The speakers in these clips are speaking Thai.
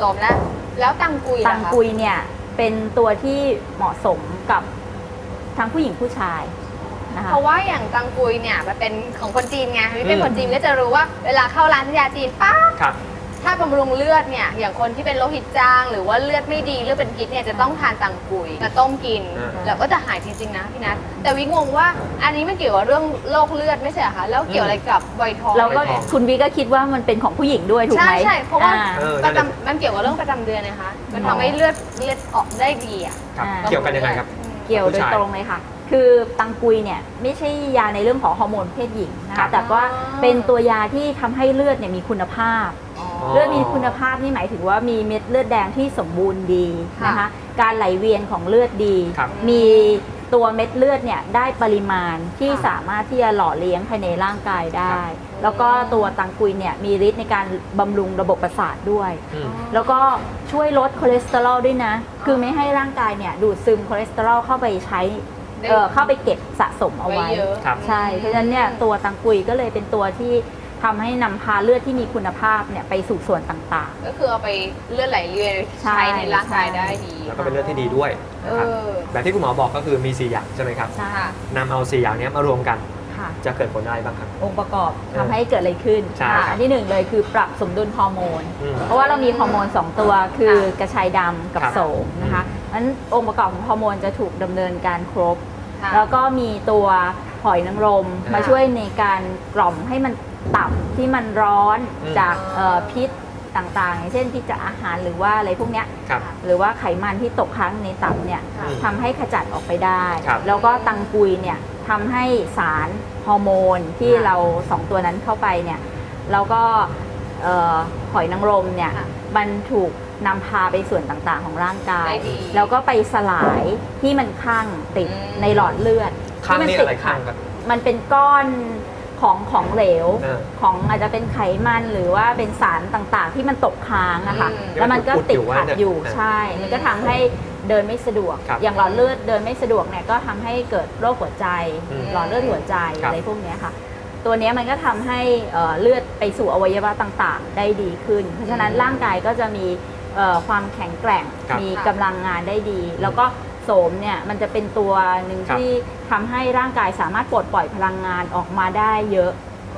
สมแล้ว แล้วตังกุยตัล่ะงคะกุยเนี่ยเป็นตัวที่เหมาะสมกับทั้งผู้หญิงผู้ชายนะคะเพราะว่าอย่างตังกุยเนี่ยมันเป็นของคนจีนไงพี่เป็นอืมคนจีนก็จะรู้ว่าเวลาเข้าร้านยาจีนปั๊บครับ ถ้าบำรุงเลือดเนี่ยอย่างคนที่เป็นโลหิตจาง หรือว่าเลือดไม่ดีเลือดเป็นพิษเนี่ยจะต้องทานตังกุยมาต้มกิน อ่า แล้วก็จะหายจริงๆนะพี่นัทแต่วิงงว่าอันนี้มันเกี่ยวกับเรื่องโรคเลือดไม่ใช่เหรอคะแล้วเกี่ยวอะไรกับไวทองแล้วก็ไม่พอ คุณวีก็คิดว่ามันเป็นของผู้หญิงด้วยถูกใช่ไหมใช่เพราะว่าอ่ เออปนั่ระนแหละ จำมันเกี่ยวกับเรื่องประจำเดือนนะคะมันทำให้เลือดเลือดออกได้ดีอะ ครับ อ่า เกี่ยวกันยังไงครับ เกี่ยวโดยตรงเลยค่ะ คือตังกุยเนี่ยไม่ใช่ยาในเรื่องของฮอร์โมนเพศหญิงนะครัคะ บแต่ว่าเป็นตัวยาที่ทำให้เลือดเนี่ยมีคุณภาพอ๋อ เลือดมีคุณภาพนี่หมายถึงว่ามีเม็ดเลือดแดงที่สมบูรณ์ดีนะคะค่ะการไหลเวียนของเลือดดีครับมีตัวเม็ดเลือดเนี่ยได้ปริมาณที่ค่ะสามารถที่จะหล่อเลี้ยงภายในร่างกายได้ครับแล้วก็ตัวตังกุยเนี่ยมีฤทธิ์ในการบำรุงระบบประสาทด้วยอืมแล้วก็ช่วยลดคอเลสเตอรอลด้วยนะ คือไม่ให้ร่างกายเนี่ยดูดซึมคอเลสเตอรอลเข้าไปใช้ได้เอ่อเข้าไปเก็บสะสมเอาไว้ไว้เยอะครับใช่ เพราะฉะนั้นเนี่ยตัวตังกุยก็เลยเป็นตัวที่ ทำให้นำพาเลือดที่มีคุณภาพเนี่ยไปสู่ส่วนต่าง ก็คือเอาไปเลือดไหลเวียนใช่ใช้ในร่างกายใช่ได้ดี แล้วก็เป็นเลือดที่ดีด้วยเอนะครับอ แบบที่คุณหมอบอกก็คือมี 4 อย่างใช่ไหมครับๆ ใช่ค่ะนำเอา 4 อย่างเนี้ยมารวมกันค่ะ จะเกิดผลอะไรบ้างครับ องค์ประกอบเออทำให้เกิดอะไรขึ้นใช่อะครับอันที่หนึ่งเลยคือปรับสมดุลฮอร์โมน อืมเพราะว่าเรามีฮอร์โมน 2 ตัวคือกระชายดำกับครับ โสมนะคะนั้นองค์ประกอบของฮอร์โมนจะถูกดำเนินการครบ ค่ะ แล้วก็มีตัวหอยนางรมค่ะมาช่วยในการกล่อมให้มัน ตับที่มันร้อนอืมจากเอ่อพิษต่างๆอย่างเช่นพิษจากอาหารหรือว่าอะไรพวกเนี้ยครับหรือว่าไขมันที่ตกค้างในตับเนี่ยค่ะทำให้ขจัดออกไปได้ ครับแล้วก็ตังกุยเนี่ยทำให้สารฮอร์โมนที่ค่ะเราสองตัวนั้นเข้าไปเนี่ยแล้วก็เอ่อหอยนางรมเนี่ยค่ะมันถูกนำพาไปส่วนต่างๆของร่างกาย ได้ดีแล้วก็ไปสลายที่มันข้างติดอืม ในหลอดเลือดข้างที่มันี่ติอะไรดข้างขัดครับมันเป็นก้อน ของของเหลวเออของอาจจะเป็นไขมันหรือว่าเป็นสารต่างๆ ที่มันตกค้างอะค่ะ อืมแล้วมันก็ติดขัดอยู่ที่มันอุดๆอยู่ไว้เนี่ยใช่ มันก็ทำให้เดินไม่สะดวก ครับอย่างหลอดเลือดเดินไม่สะดวกเนี่ยก็ทำให้เกิดโรคหัวใจ อืมหลอดเลือดหัวใจครับ อะไรพวกเนี้ยค่ะ ตัวเนี้ยมันก็ทำให้เอ่อเลือดไปสู่อวัยวะต่างๆ ได้ดีขึ้น เพราะฉะนั้นอืมร่างกายก็จะมีเอ่อความแข็งแกร่ง ครับมีกำลังงานได้ดี แล้วก็ โสมเนี่ยมันจะเป็นตัวหนึ่งครับที่ทำให้ร่างกายสามารถปลดปล่อยพลังงานออกมาได้เยอะ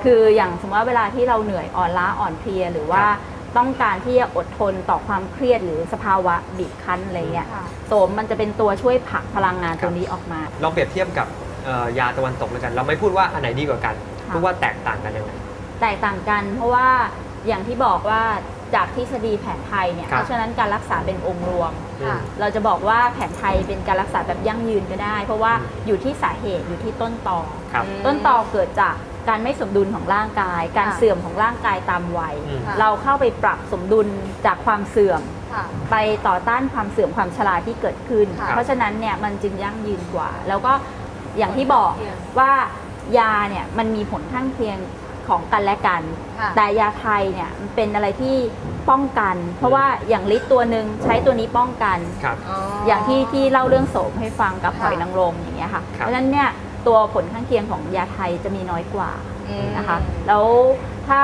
คืออย่างสมมติว่าเวลาที่เราเหนื่อยอ่อนล้าอ่อนเพลีย หรือว่าครับต้องการที่จะอดทนต่อความเครียดหรือสภาวะบีบคั้นอะไรเงี้ยค่ะ โสมมันจะเป็นตัวช่วยผลักพลังงานครัตับ วนี้ออกมา ลองเปรียบเทียบกับเอ่อยาตะวันตกแล้วกัน เราไม่พูดว่าอันไหนดีกว่ากันค่ะ พูดว่าแตกต่างกันยังไง แตกต่างกัน เพราะว่าอย่างที่บอกว่าจากทฤษฎีแผนไทยเนี่ย ครับ เพราะฉะนั้นการรักษาเป็นองค์รวม ค่ะ เราจะบอกว่าแผนไทยเป็นการรักษาแบบยั่งยืนก็ได้ เพราะว่าอืมอยู่ที่สาเหตุอยู่ที่ต้นตอครับอืมต้นตอเกิดจากการไม่สมดุลของร่างกาย การค่ะเสื่อมของร่างกายตามวัย อืม ค่ะ เราเข้าไปปรับสมดุลจากความเสื่อม ค่ะ ไปต่อต้านความเสื่อมความชราที่เกิดขึ้น ค่ะเพราะฉะนั้นเนี่ยมันจึงยั่งยืนกว่า แล้วก็อย่างที่บอกผลข้างเคียงว่า ยาเนี่ยมันมีผลข้างเคียง ของกันและกัน ค่ะแต่ยาไทยเนี่ยมันเป็นอะไรที่ป้องกัน เพราะว่าอย่างลิตรตัวหนึ่งใช้ตัวนี้ป้องกัน ครับ อย่างที่ที่เล่าเรื่องโสมให้ฟังกับค่ะหอยนางรมอย่างเงี้ยค่ะ ครับ เพราะฉะนั้นเนี่ยตัวผลข้างเคียงของยาไทยจะมีน้อยกว่าอืม นะคะ แล้วถ้า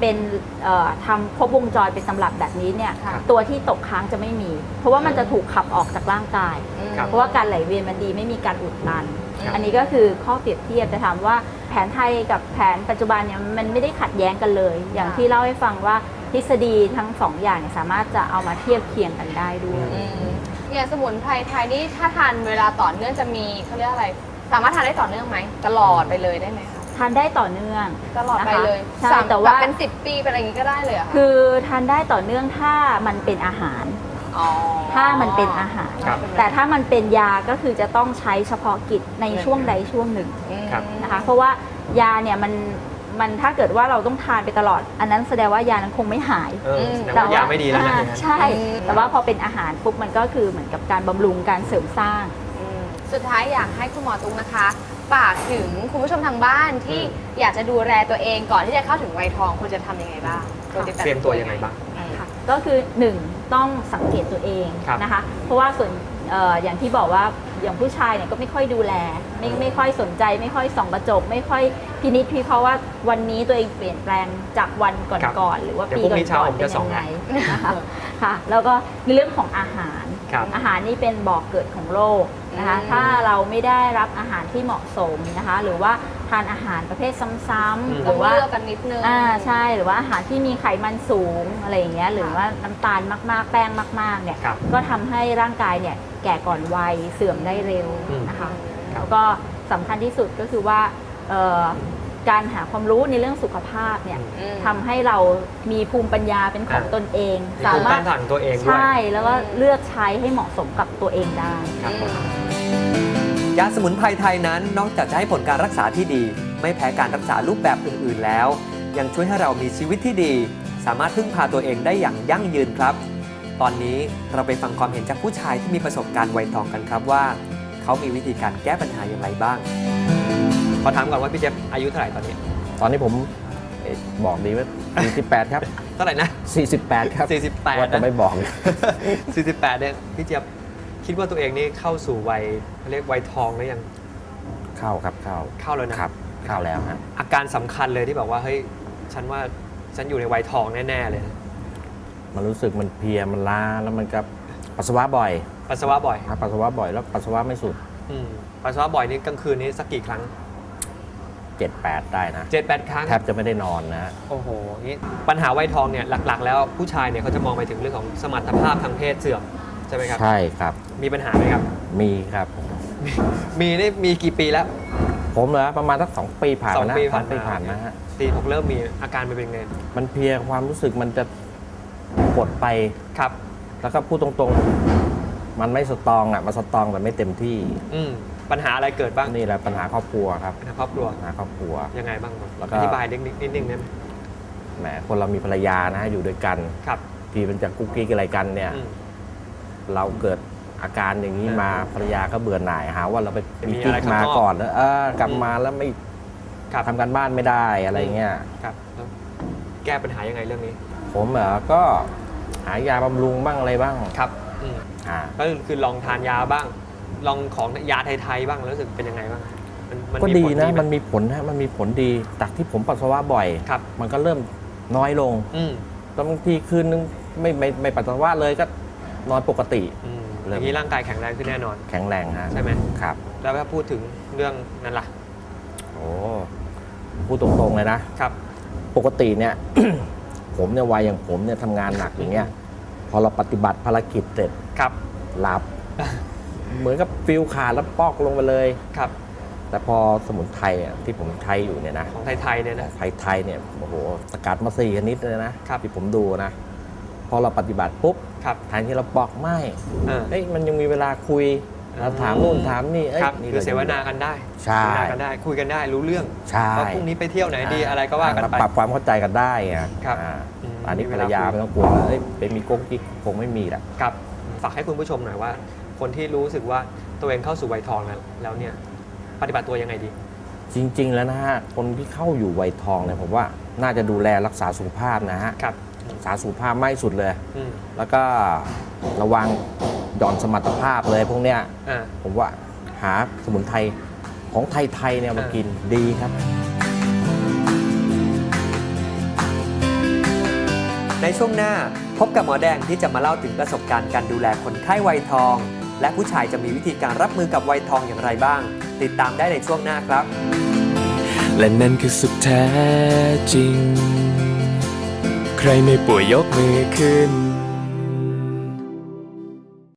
เป็นเอ่อทำครบวงจรเป็นตำรับแบบนี้เนี่ยค่ะ ตัวที่ตกค้างจะไม่มี เพราะว่ามันจะถูกขับออกจากร่างกาย อืม ครับ เพราะว่าการไหลเวียนมันดีไม่มีการอุดตัน ครับ อันนี้ก็คือข้อเปรียบเทียบแต่ถามว่า แผนไทยกับแผนปัจจุบันเนี่ยมันไม่ได้ขัดแย้งกันเลย อย่างค่ะที่เล่าให้ฟังว่าทฤษฎีทั้งสองอย่างเนี่ยสามารถจะเอามาเทียบเคียงกันได้ด้วยอืมอย่างสมุนไพรไทยนี่ถ้าทานเวลาต่อเนื่องจะมีเขาเรียกอะไร สามารถทานได้ต่อเนื่องไหมตลอดไปเลยได้ไหมคะทานได้ต่อเนื่องตลอดไปเลยใช่สามแต่ว่าบบเป็นสิบปีเป็นอะไรอย่างงี้ก็ได้เลยเหรอคะคือทานได้ต่อเนื่องถ้ามันเป็นอาหาร อ๋อถ้ามันเป็นอาหาร ครับ แต่ถ้ามันเป็นยาก็คือจะต้องใช้เฉพาะกิจในช่วงใดช่วงหนึ่งอืม ครับ นะคะ เพราะว่า ยาเนี่ยมันมันถ้าเกิดว่าเราต้องทานไปตลอด อันนั้นแสดงว่ายานั้นคงไม่หาย เออแสดงว่ายาไม่ดีแล้วนะอ่าอย่างนั้นใช่แต่ว่าพอเป็นอาหารปุ๊บมันก็คือเหมือนกับการบำรุงการเสริมสร้าง อืมสุดท้ายอยากให้คุณหมอตุ้งนะคะฝากถึงคุณผู้ชมทางบ้านที่อืมอยากจะดูแลตัวเองก่อนที่จะเข้าถึงวัยทองควรจะทำยังไงบ้างควรจะเตรียมตัวยังไงบ้างอืมค่ะก็คือ 1 ต้องสังเกตตัวเองครับนะคะ เพราะว่าส่วนเอออย่างที่บอกว่า อย่างผู้ชายเนี่ยก็ไม่ค่อยดูแล ไม่ไม่ค่อยสนใจ ไม่ค่อยส่องกระจก ไม่ค่อยพินิจพิเคราะห์ว่าวันนี้ตัวเองเปลี่ยนแปลงจากวันครับก่อนๆหรือว่าเดี๋ยวปีพรุ่งนี้เช้าก่อนผมๆเป็จะนส่ยัองงไงนะนะคะค่ะแล้วก็ในเรื่องของอาหาร ครับอาหารนี่เป็นบ่อกเกิดของโรคนะคะอืมถ้าเราไม่ได้รับอาหารที่เหมาะสมนะคะ หรือว่าทานอาหารประเภทซ้ำอืม ๆหต้อรืงอว่า เลือกกันนิดนึง อ่าใช่หรือว่าอาหารที่มีไขมันสูงอะไรอย่างเงี้ยหรือว่าน้ำตาลมากๆ แป้งมาก ๆเนี่ยครับ ก็ทำให้ร่างกายเนี่ย แก่ก่อนวัยเสื่อมได้เร็วอืมนะคะครับแล้วก็สำคัญที่สุดก็คือว่าเอ่อการหาความรู้ในเรื่องสุขภาพเนี่ยอืมทำให้เรามีภูมิปัญญาเป็นของอ่าตนเองมีสาภูมิมารต้าถนทานของตัวเองด้วยใช่ แล้วก็เลือกใช้ให้เหมาะสมกับตัวเองได้ครับผมยาสมุนไพรไทยนั้นนอกจากจะให้ผลการรักษาที่ดี ไม่แพ้การรักษารูปแบบอื่น ๆ แล้ว ยังช่วยให้เรามีชีวิตที่ดี สามารถพึ่งพาตัวเองได้อย่างยั่งยืนครับ ตอนนี้เราไปฟังความเห็นจากผู้ชายที่มีประสบการณ์วัยทองกันครับว่า เขามีวิธีการแก้ปัญหาอย่างไรบ้าง ขอถามก่อนว่าพี่เจฟอายุเท่าไหร่ตอนนี้ ตอนนี้ผมเอ๊ะบอกดีว่า48 ครับ เท่าไหร่นะ 48 ครับ48ว่าจะนะไม่บอก 48เนี่ยพี่เจี๊ยบคิดว่าตัวเองนี่เข้าสู่วัยเขาเรียกวัยทองหรือยัง เข้าครับเข้าเข้าแล้วนะครับ เข้าแล้วฮะ อาการสำคัญเลยที่บอกว่าเฮ้ยฉันว่าฉันอยู่ในวัยทองแน่ ๆ เลยนะ มันรู้สึกมันเพลียมันล้าแล้วมันก็ปัสสาวะบ่อยปัสสาวะบ่อยครับปัสสาวะบ่อยแล้วปัสสาวะไม่สุดอืมปัสสาวะบ่อยนี่กลางคืนนี้สักกี่ครั้ง7-8ได้นะเจ็ดแปดครั้งแทบจะไม่ได้นอนนะฮะโอ้โหนี่ปัญหาวัยทองเนี่ยหลัก ๆ แล้วผู้ชายเนี่ยเขาจะมองไปถึงเรื่องของสมรรถภาพทางเพศเสื่อมใช่ไหมครับ ใช่ครับ มีปัญหาไหมครับ มีครับ มีนี่มีกี่ปีแล้วผมเหรอประมาณสักสองปีผ่านสองมานะปีสผ่าอนงปีมาผ่านมาฮะ ตีผมเริ่มมีอาการมันเป็นไง มันเพลียความรู้สึกมันจะ กดไป ครับ แล้วก็พูดตรงๆ มันไม่สตรองอะ มันสตรองแต่ไม่เต็มที่ อืมปัญหาอะไรเกิดบ้างนี่แหละปัญหาครอบครัวครับปัญหาครอบครัวปัญหาครอบครัว ยังไงบ้างแล้วก็อธิบายนิดนิดนึงได้ไหมแหมคนเรามีภรรยานะฮะอยู่ด้วยกัน ครับทีมันจะกุ๊กกิ๊กอะไรกันเนี่ย อืม เราเกิดอาการอย่างนี้มาภรรยาก็เบื่อหน่ายหาว่าเราไปมีมีอะกิ๊ไรกข้างมานอกก่อนแล้วเออกลับอืมมาแล้วไม่ครับ ทำการบ้านไม่ได้อะไรเงี้ย ครับแล้วแก้ปัญหายังไงเรื่องนี้ ผมเหรอก็ หายาบำรุงบ้างอะไรบ้างครับอืมอ่าก็คือลองทานยาบ้าง ลองของยาไทยๆบ้างแล้วรู้สึกเป็นยังไงบ้างมันมันก็มีดีผลนะไหมันมีผลนะมันมีผลดีจากที่ผมปัสสาวะบ่อย ครับ มันก็เริ่มน้อยลงอืมแล้วบางทีคืนนึงไม่ไม่ไม่ปัสสาวะเลยก็นอนปกติ อืมเริ่อม ย่างนี้ร่างกายแข็งแรงขึ้นแน่นอน แข็งแรงฮะใช่ไหม ครับ แล้วถ้าพูดถึงเรื่องนั้นล่ะโอ้พูดตรงๆเลยนะ ครับ ปกติเนี่ย ผมเนี่ยวัยอย่างผมเนี่ยทำงานหนักอย่างเงี้ยพอเราปฏิบัติภารกิจเสร็จครับ หลับ เหมือนกับฟิลขาดแล้วปอกลงไปเลยครับ แต่พอสมุนไพรเนี่ยที่ผมใช้อยู่เนี่ยนะของไทยๆเนี่ยนะ ไทยไทยเนี่ยโอ้โหสกัดมาสี่ชนิดเลยนะครับ ที่ผมดูนะพอเราปฏิบัติปุ๊บครับแทนที่เราปอกไม่เออเอ้ยมันยังมีเวลาคุย เราถามนู่นถามนี่เอ้ยครับนี่คือรเสวนากันได้ใช่ เสวนากันได้ คุยกันได้รู้เรื่องใช่ ว่าพรุ่งนี้ไปเที่ยวไหนดีอะไรก็ว่ากันเรไป ปรับความเข้าใจกันได้ไงครับอ่าอืม อันนี้มีภเวรลารยาคุยไม่ต้องกลัวว่าเอ้ยไปมีก๊กกิ๊กคงไม่มีแหละ ครับฝากให้คุณผู้ชมหน่อยว่า คนที่รู้สึกว่าตัวเองเข้าสู่วัยทองแล้วแล้วเนี่ย ปฏิบัติตัวยังไงดี จริง ๆ แล้วนะฮะ คนที่เข้าอยู่วัยทองเนี่ยผมว่าน่าจะดูแลรักษาสุขภาพนะฮะครับ รักษาสุขภาพไม่สุดเลย อืม แล้วก็ระวัง หย่อนสมรรถภาพเลยพวกเนี้ยอ่า ผมว่าหาสมุนไพรของไทยๆเนี่ยมาอ่ากินดีครับ ในช่วงหน้าพบกับหมอแดงที่จะมาเล่าถึงประสบการณ์การดูแลคนไข้วัยทอง และผู้ชายจะมีวิธีการรับมือกับวัยทองอย่างไรบ้าง ติดตามได้ในช่วงหน้าครับ และนั่นคือสุขแท้จริง ใครไม่ป่วยยกมือขึ้น